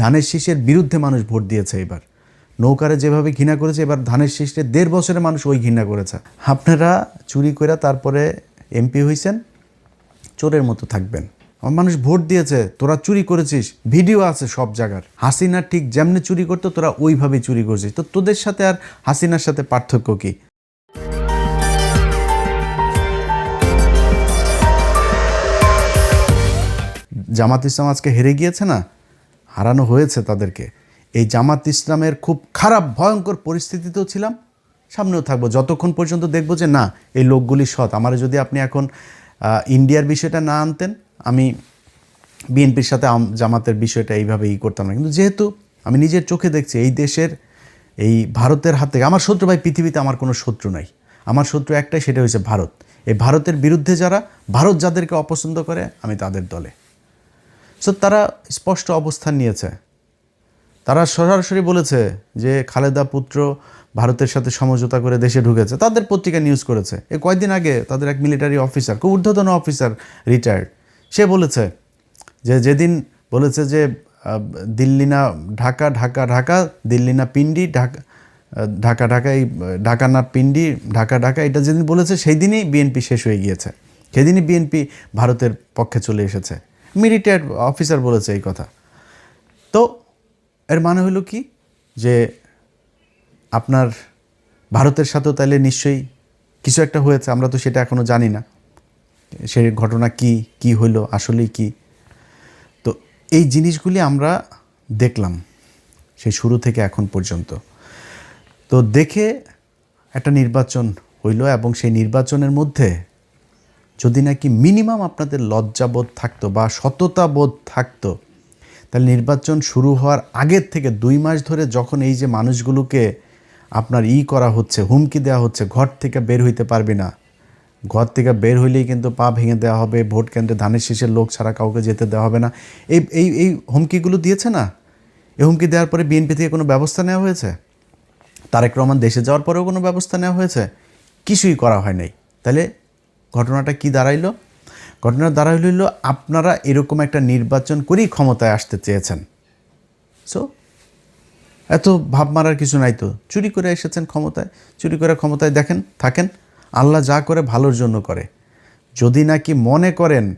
ধানের শীষের বিরুদ্ধে মানুষ ভোট দিয়েছে এবার। নৌকারে যেভাবে ঘৃণা করেছে, এবার ধানের শীষে দেড় বছরে মানুষ ওই ঘৃণা করেছে। আপনারা চুরি করে তারপরে এমপি হয়েছেন চোরের মতো থাকবেন। মানুষ ভোট দিয়েছে, তোরা চুরি করেছিস, ভিডিও আছে সব জায়গার। হাসিনা ঠিক যেমনি চুরি করতো, তোরা ওইভাবেই চুরি করছিস। তো তোদের সাথে আর হাসিনার সাথে পার্থক্য কী? জামাত ইসলাম আজকে হেরে গিয়েছে না? হারানো হয়েছে তাদেরকে। এই জামাত ইসলামের খুব খারাপ, ভয়ঙ্কর পরিস্থিতিতেও ছিলাম। সামনেও থাকব। যতক্ষণ পর্যন্ত দেখব যে না, এই লোকগুলি সৎ। আমার যদি আপনি এখন ইন্ডিয়ার বিষয়টা না আনতেন, আমি বিএনপির সাথে জামাতের বিষয়টা এইভাবে ই করতাম না। কিন্তু যেহেতু আমি নিজের চোখে দেখছি, এই দেশের, এই ভারতের হাত থেকে, আমার শত্রু ভাই, পৃথিবীতে আমার কোনো শত্রু নাই। আমার শত্রু একটাই সেটা হয়েছে ভারত। এই ভারতের বিরুদ্ধে যারা, ভারত যাদেরকে অপছন্দ করে, আমি তাদের দলে। সো তারা স্পষ্ট অবস্থান নিয়েছে। তারা সরাসরি বলেছে যে খালেদা পুত্র ভারতের সাথে সমঝোতা করে দেশে ঢুকেছে। তাদের পত্রিকা নিউজ করেছে। এ কয়েকদিন আগে তাদের এক মিলিটারি অফিসার খুব ঊর্ধ্বতন অফিসার রিটায়ার্ড সে বলেছে যে যেদিন বলেছে যে দিল্লি না ঢাকা ঢাকা ঢাকা, দিল্লি না পিন্ডি, ঢাকা ঢাকা ঢাকা, এই, ঢাকা না পিন্ডি, ঢাকা ঢাকা, এটা যেদিন বলেছে সেই দিনই বিএনপি শেষ হয়ে গিয়েছে। সেদিনই বিএনপি ভারতের পক্ষে চলে এসেছে। মিলিটারি অফিসার বলেছে এই কথা। তো এর মানে হলো কি? যে আপনার ভারতের সাথেও তাহলে নিশ্চয়ই কিছু একটা হয়েছে, আমরা তো সেটা এখনও জানি না। সে ঘটনা কি কি হইল আসলেই কি? তো এই জিনিসগুলি আমরা দেখলাম সেই শুরু থেকে এখন পর্যন্ত। তো দেখে একটা নির্বাচন হইল এবং সেই নির্বাচনের মধ্যে যদি নাকি মিনিমাম আপনাদের লজ্জাবোধ থাকতো বা সততাবোধ থাকতো, তাহলে নির্বাচন শুরু হওয়ার আগের থেকে দুই মাস ধরে যখন এই যে মানুষগুলোকে আপনার ই করা হচ্ছে, হুমকি দেওয়া হচ্ছে, ঘর থেকে বের হইতে পারবি না। ঘর থেকে বের হইলেই কিন্তু পা ভেঙে দেওয়া হবে, ভোট কেন্দ্রে ধানের শীষের লোক ছাড়া কাউকে যেতে দেওয়া হবে না। এই এই এই হুমকিগুলো দিয়েছে না? এই হুমকি দেওয়ার পরে বিএনপি থেকে কোনো ব্যবস্থা নেওয়া হয়েছে? তারেক রহমান দেশে যাওয়ার পরেও কোনো ব্যবস্থা নেওয়া হয়েছে? কিছুই করা হয় নাই। তাহলে ঘটনাটা কি দাঁড়াইলো? ঘটনা দাঁড়াইল আপনারা এরকম একটা নির্বাচন করেই ক্ষমতায় আসতে চেয়েছেন। সো এত ভাব মারার কিছু নাই তো। চুরি করে এসেছেন ক্ষমতায়। চুরি করে ক্ষমতায় দেখেন, থাকেন। আল্লাহ যা করে ভালোর জন্য করে। যদি নাকি মনে করেন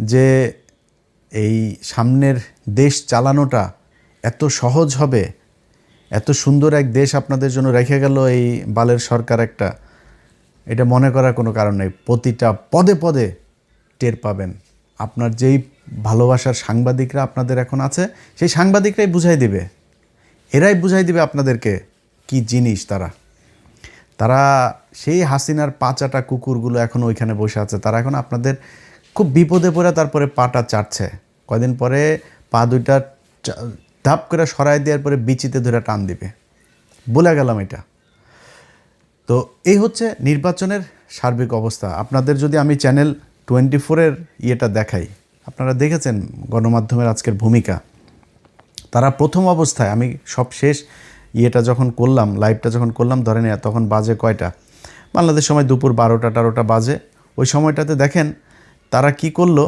যে এই সামনের দেশ চালানোটা এত সহজ হবে, এত সুন্দর এক দেশ আপনাদের জন্য রেখে গেল এই বালের সরকার একটা এটা মনে করার কোনো কারণ নেই। প্রতিটা পদে পদে টের পাবেন। আপনার যেই ভালোবাসার সাংবাদিকরা আপনাদের এখন আছে, সেই সাংবাদিকরাই বুঝাই দিবে। এরাই বুঝাই দিবে আপনাদেরকে কি জিনিস তারা। তারা সেই হাসিনার পাঁচাটা কুকুরগুলো এখন ওইখানে বসে আছে। তারা এখন আপনাদের খুব বিপদে পড়ে তারপরে পাটা চাটছে। কয়দিন পরে পা দুইটা ধাপ করে সরাই দেওয়ার পরে বিচিতে ধরে টান দিবে। বলে গেলাম এটা। তো এই হচ্ছে নির্বাচনের সার্বিক অবস্থা। আপনাদের যদি আমি চ্যানেল টোয়েন্টি ফোরের ইয়েটা দেখাই, আপনারা দেখেছেন গণমাধ্যমের আজকের ভূমিকা। তারা প্রথম অবস্থায়, আমি সব শেষ ইয়েটা যখন করলাম, লাইভটা যখন করলাম ধরে নেয়া তখন বাজে কয়টা? বাংলাদেশ সময় দুপুর বারোটা টারোটা বাজে। ওই সময়টাতে দেখেন তারা কি করল?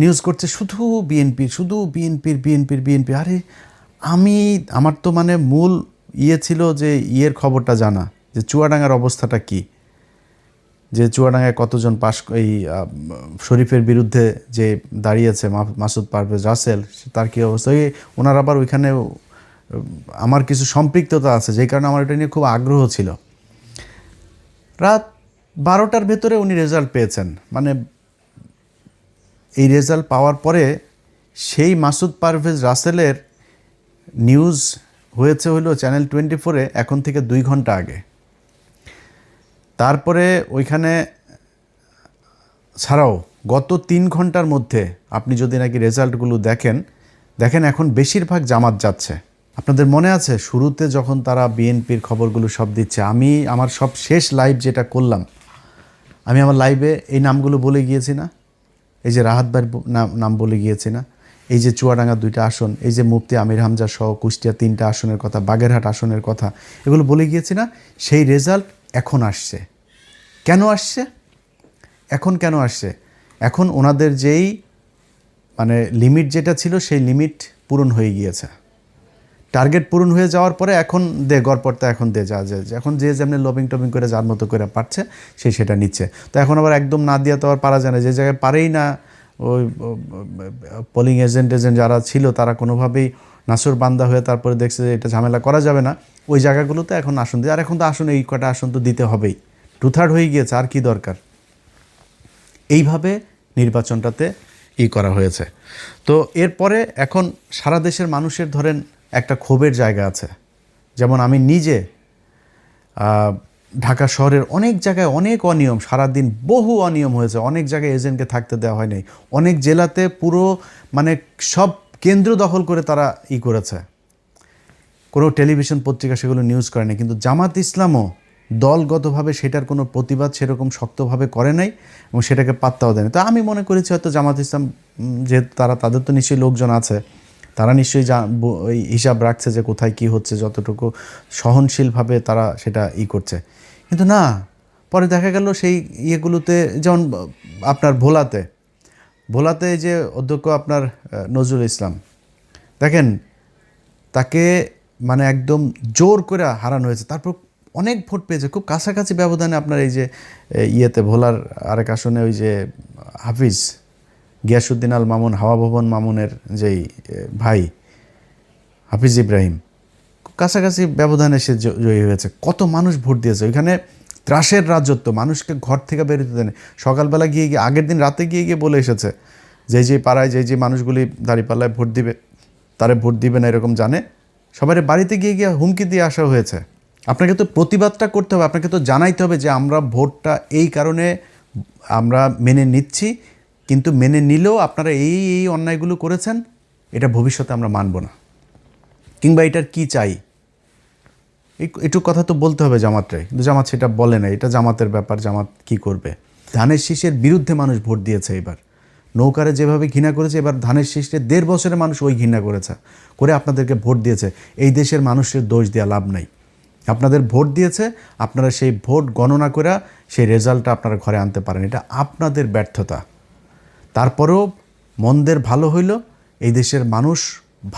নিউজ করছে শুধু বিএনপির শুধু বিএনপির বিএনপির বিএনপি আরে আমি, আমার তো মানে মূল ইয়ে ছিল যে ইয়ের খবরটা জানা, যে চুয়াডাঙ্গার অবস্থাটা কী? যে চুয়াডাঙ্গায় কতজন পাশ এই শরীফের বিরুদ্ধে যে দাঁড়িয়েছে মাসুদ পারভেজ রাসেল, তার কী অবস্থা? ওই ওনার আবার ওইখানে আমার কিছু সম্পৃক্ততা আছে, যেই কারণে আমার এটা নিয়ে খুব আগ্রহ ছিল। রাত বারোটার ভেতরে উনি রেজাল্ট পেয়েছেন। মানে এই রেজাল্ট পাওয়ার পরে সেই মাসুদ পারভেজ রাসেলের নিউজ হয়েছে হলো চ্যানেল টোয়েন্টি ফোরে এখন থেকে দুই ঘণ্টা আগে। তারপরে ওইখানে ছাড়াও গত তিন ঘণ্টার মধ্যে আপনি যদি নাকি রেজাল্টগুলো দেখেন দেখেন এখন বেশিরভাগ জামাত যাচ্ছে। আপনাদের মনে আছে শুরুতে যখন তারা বিএনপির খবরগুলো সব দিচ্ছে, আমি আমার সব শেষ লাইভ যেটা করলাম, আমি আমার লাইভে এই নামগুলো বলে গিয়েছি না? এই যে রাহাত ভাইয়ের নাম নাম বলে গিয়েছি না? এই যে চুয়াডাঙ্গা দুইটা আসন, এই যে মুফতি আমির হামজা সহ কুষ্টিয়া তিনটা আসনের কথা, বাগেরহাট আসনের কথা, এগুলো বলে গিয়েছি না, সেই রেজাল্ট এখন আসছে। কেন আসছে? এখন কেন আসছে? এখন ওনাদের যেই মানে লিমিট যেটা ছিল, সেই লিমিট পূরণ হয়ে গিয়েছে। টার্গেট পূরণ হয়ে যাওয়ার পরে এখন দে, গড়পড়তা এখন দে, যা, যে এখন যে যেমনি লবিং টবিং করে, যার মতো করে পারছে, সে সেটা নিচ্ছে। তো এখন আবার একদম না দিয়ে তো আবার পারা যায় না। যে জায়গায় পারেই না ওই পোলিং এজেন্ট এজেন্ট যারা ছিল, তারা কোনোভাবেই নাসুর বান্দা হয়ে তারপরে দেখছে যে এটা ঝামেলা করা যাবে না। ওই জায়গাগুলোতে এখন আসন দিয়ে আর এখন তো আসন, এই কটা আসন তো দিতে হবেই। টু থার্ড হয়ে গিয়েছে, আর কি দরকার? এইভাবে নির্বাচনটাতে ই করা হয়েছে। তো এরপরে এখন সারা দেশের মানুষের ধরেন একটা ক্ষোভের জায়গা আছে। যেমন আমি নিজে ঢাকা শহরের অনেক জায়গায় অনেক অনিয়ম, সারাদিন বহু অনিয়ম হয়েছে। অনেক জায়গায় এজেন্টকে থাকতে দেওয়া হয়নি অনেক জেলাতে পুরো মানে সব কেন্দ্র দখল করে তারা ই করেছে। কোনো টেলিভিশন পত্রিকা সেগুলো নিউজ করেনি কিন্তু জামাত ইসলামও দলগতভাবে সেটার কোনো প্রতিবাদ সেরকম শক্তভাবে করে নাই এবং সেটাকে পাত্তাও দেয়নি। তো আমি মনে করেছি হয়তো জামাত ইসলাম যেহেতু তারা, তাদের তো নিশ্চয়ই লোকজন আছে। তারা নিশ্চয়ই যা ওই হিসাব রাখছে যে কোথায় কি হচ্ছে, যতটুকু সহনশীলভাবে তারা সেটা ই করছে। কিন্তু না, পরে দেখা গেল সেই ইয়েগুলোতে, যেমন আপনার ভোলাতে ভোলাতে যে অধ্যক্ষ আপনার নজরুল ইসলাম, দেখেন তাকে মানে একদম জোর করে হারানো হয়েছে। তারপর অনেক ভোট পেয়েছে, খুব কাছাকাছি ব্যবধানে আপনার এই যে ইয়েতে ভোলার আরেক আসনে ওই যে হাফিজ গিয়াসুদ্দিন আল মামুন, হাওয়া ভবন মামুনের যেই ভাই, হাফিজ ইব্রাহিম, কাছাকাছি ব্যবধানে সে জয়ী হয়েছে। কত মানুষ ভোট দিয়েছে। ওইখানে ত্রাসের রাজত্ব, মানুষকে ঘর থেকে বেরোতে দেয়নি। সকালবেলা গিয়ে গিয়ে, আগের দিন রাতে গিয়ে গিয়ে বলে এসেছে যে যে পাড়ায়, যে যে মানুষগুলি দাঁড়িপাল্লায় ভোট দিবে, তারে ভোট দিবে না এরকম জানে। সবার বাড়িতে গিয়ে গিয়ে হুমকি দিয়ে আসা হয়েছে। আপনাকে তো প্রতিবাদটা করতে হবে, আপনাকে তো জানাইতে হবে যে, আমরা ভোটটা এই কারণে আমরা মেনে নিচ্ছি। কিন্তু মেনে নিলেও আপনারা এই এই অন্যায়গুলো করেছেন, এটা ভবিষ্যতে আমরা মানব না। কিংবা এটার কি চাই? একটু কথা তো বলতে হবে জামাতটাই। কিন্তু জামাত সেটা বলে না এটা জামাতের ব্যাপার, জামাত কি করবে? ধানের শীষের বিরুদ্ধে মানুষ ভোট দিয়েছে এবার। নৌকারে যেভাবে ঘৃণা করেছে, এবার ধানের শীষে দেড় বছরের মানুষ ওই ঘৃণা করেছে। করে আপনাদেরকে ভোট দিয়েছে। এই দেশের মানুষের দোষ দেওয়া লাভ নাই। আপনাদের ভোট দিয়েছে, আপনারা সেই ভোট গণনা করে সেই রেজাল্টটা আপনারা ঘরে আনতে পারেন। এটা আপনাদের ব্যর্থতা। তারপরেও মন্দের ভালো হইল, এই দেশের মানুষ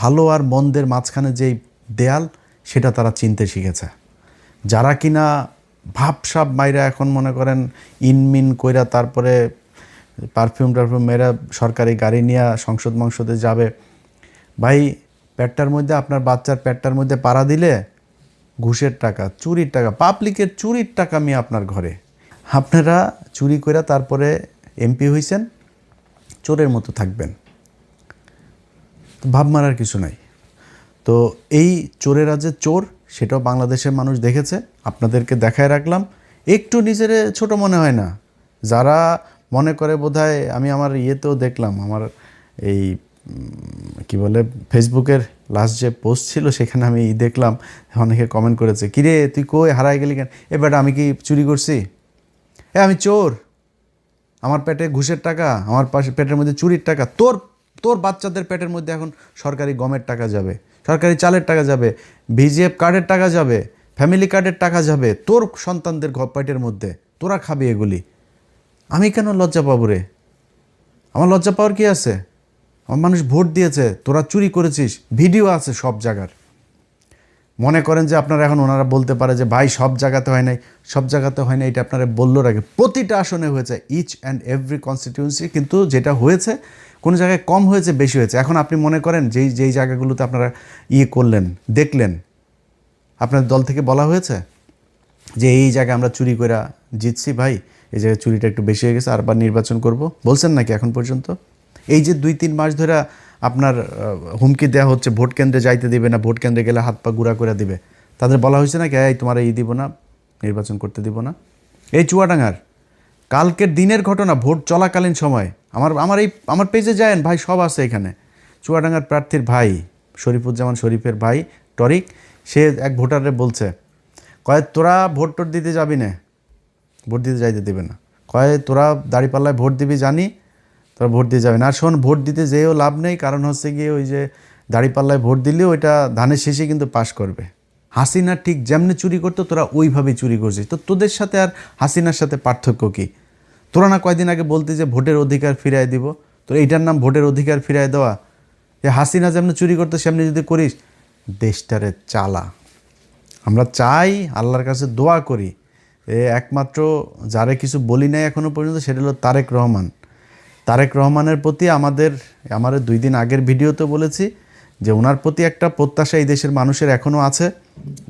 ভালো আর মন্দের মাঝখানে যেই দেয়াল, সেটা তারা চিনতে শিখেছে। যারা কিনা ভাবসাব মাইরা এখন মনে করেন ইনমিন কইরা তারপরে পারফিউম টারফিউম মেয়েরা সরকারি গাড়ি নিয়ে সংসদ মংসদে যাবে, ভাই পেটটার মধ্যে আপনার বাচ্চার পেটটার মধ্যে পাড়া দিলে ঘুষের টাকা, চুরির টাকা পাবলিকের চুরির টাকা আমি আপনার ঘরে। আপনারা চুরি করে তারপরে এমপি হইছেন চোরের মতো থাকবেন। ভাব মারার কিছু নাই। তো এই চোরেরা যে চোর, সেটাও বাংলাদেশের মানুষ দেখেছে, আপনাদেরকে দেখায় রাখলাম। একটু নিজের ছোট মনে হয় না। যারা মনে করে বোধহয়, আমি আমার ইয়েতেও দেখলাম, আমার এই কি বলে, ফেসবুকের লাস্ট যে পোস্ট ছিল, সেখানে আমি দেখলাম, অনেকে কমেন্ট করেছে, কিরে, তুই কই হারাই গেলি কেন? এবার আমি কি চুরি করছি? এ, আমি চোর। আমার পেটে ঘুষের টাকা, আমার পাশে পেটের মধ্যে চুরির টাকা, তোর তোর বাচ্চাদের পেটের মধ্যে এখন সরকারি গমের টাকা যাবে, সরকারি চালের টাকা যাবে, ভিজিএফ কার্ডের টাকা যাবে, ফ্যামিলি কার্ডের টাকা যাবে, তোর সন্তানদের পেটের মধ্যে, তোরা খাবি এগুলি। আমি কেন লজ্জা পাবো রে? আমার লজ্জা পাওয়ার কি আছে? আমার মানুষ ভোট দিয়েছে, তোরা চুরি করেছিস, ভিডিও আছে সব জায়গার। মনে করেন যে আপনারা এখন ওনারা বলতে পারে যে, ভাই, সব জায়গাতে হয় নাই। সব জায়গাতে হয় না এটা আপনারা বলল রাখে প্রতিটা আসনে হয়েছে ইচ অ্যান্ড এভরি কনস্টিটিউন্সি কিন্তু যেটা হয়েছে, কোনো জায়গায় কম হয়েছে, বেশি হয়েছে। এখন আপনি মনে করেন যেই যেই জায়গাগুলোতে আপনারা ইয়ে করলেন, দেখলেন আপনার দল থেকে বলা হয়েছে যে, এই জায়গায় আমরা চুরি করে জিতছি ভাই, এই জায়গায় চুরিটা একটু বেশি হয়ে গেছে, আরবার নির্বাচন করব। বলছেন নাকি এখন পর্যন্ত? এই যে দুই, তিন মাস ধরে আপনার হুমকি দেওয়া হচ্ছে, ভোট কেন্দ্রে যাইতে দিবে না, ভোট কেন্দ্রে গেলে হাত পা গুঁড়া করে দিবে। তাদের বলা হয়েছে না এই, তোমার এই দিব না, নির্বাচন করতে দিব না। এই চুয়াডাঙ্গার, কালকের দিনের ঘটনা, ভোট চলাকালীন সময়। আমার আমার এই, আমার পেজে যায়েন, ভাই, সব আছে এখানে। চুয়াডাঙ্গার প্রার্থীর ভাই, শরীফুজ্জামান শরীফের ভাই, টরিক, সে এক ভোটারে বলছে, কয়ে, তোরা ভোট টোট দিতে যাবি না? ভোট দিতে যাইতে দেবে না। কয়, তোরা দাঁড়িপাল্লায় ভোট দিবি জানি তোরা ভোট দিয়ে যাবে না আর শোন, ভোট দিতে যেও লাভ নেই, কারণ হচ্ছে গিয়ে ওই যে দাঁড়িপাল্লায় ভোট দিলে ওইটা ধানের শেষে কিন্তু পাশ করবে। হাসিনা ঠিক যেমনি চুরি করতো, তোরা ওইভাবেই চুরি করছিস। তো তোদের সাথে আর হাসিনার সাথে পার্থক্য কী? তোরা না কয়দিন আগে বলতে যে ভোটের অধিকার ফিরাই দিব? তো এইটার নাম ভোটের অধিকার ফিরায় দেওয়া? যে হাসিনা যেমনি চুরি করতো, সেমনি যদি করিস, দেশটারে চালা। আমরা চাই আল্লাহর কাছে দোয়া করি। এ একমাত্র যারে কিছু বলি নাই এখনও পর্যন্ত, সেটা হলো তারেক রহমান। তারেক রহমানের প্রতি আমাদের, আমার দুই দিন আগের ভিডিওতে বলেছি যে ওনার প্রতি একটা প্রত্যাশা এই দেশের মানুষের এখনও আছে।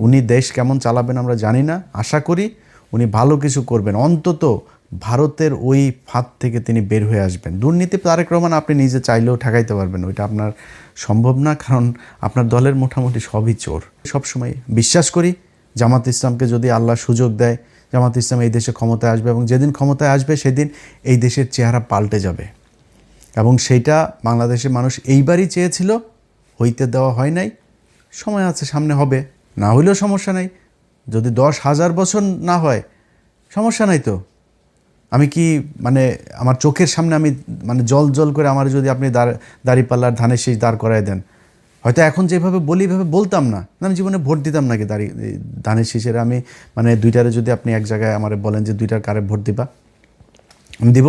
উনি দেশ কেমন চালাবেন আমরা জানি না। আশা করি উনি ভালো কিছু করবেন। অন্তত ভারতের ওই ফাঁদ থেকে তিনি বের হয়ে আসবেন। দুর্নীতি তারেক রহমান আপনি নিজে চাইলেও ঠেকাইতে পারবেন। ওইটা আপনার সম্ভব না, কারণ আপনার দলের মোটামুটি সবই চোর। সবসময় বিশ্বাস করি জামাত ইসলামকে যদি আল্লাহ সুযোগ দেয় জামাত ইসলাম এই দেশে ক্ষমতায় আসবে এবং যেদিন ক্ষমতায় আসবে সেদিন এই দেশের চেহারা পাল্টে যাবে। এবং সেইটা বাংলাদেশের মানুষ এইবারই চেয়েছিল, হইতে দেওয়া হয় নাই। সময় আছে, সামনে হবে। না হইলেও সমস্যা নাই। যদি দশ হাজার বছর না হয়, সমস্যা নাই তো। আমি কি মানে আমার চোখের সামনে আমি মানে জল জল করে আমার যদি আপনি দাঁড়, দাঁড়িপাল্লার ধানের শীষ দাঁড় করায় দেন। হয়তো এখন যেভাবে বলি, এভাবে বলতাম না। আমি জীবনে ভোট দিতাম নাকি দাঁড়িয়ে ধানের শীষের। আমি মানে দুইটারে যদি আপনি এক জায়গায় আমার বলেন যে দুইটার কারে ভোট দিবা, আমি দিব।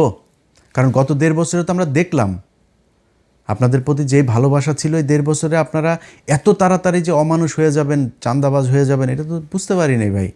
কারণ গত দেড় বছরে তো আমরা দেখলাম, আপনাদের প্রতি যে ভালোবাসা ছিল, এই দেড় বছরে আপনারা এত তাড়াতাড়ি যে অমানুষ হয়ে যাবেন চান্দাবাজ হয়ে যাবেন, এটা তো বুঝতে পারি নাই ভাই।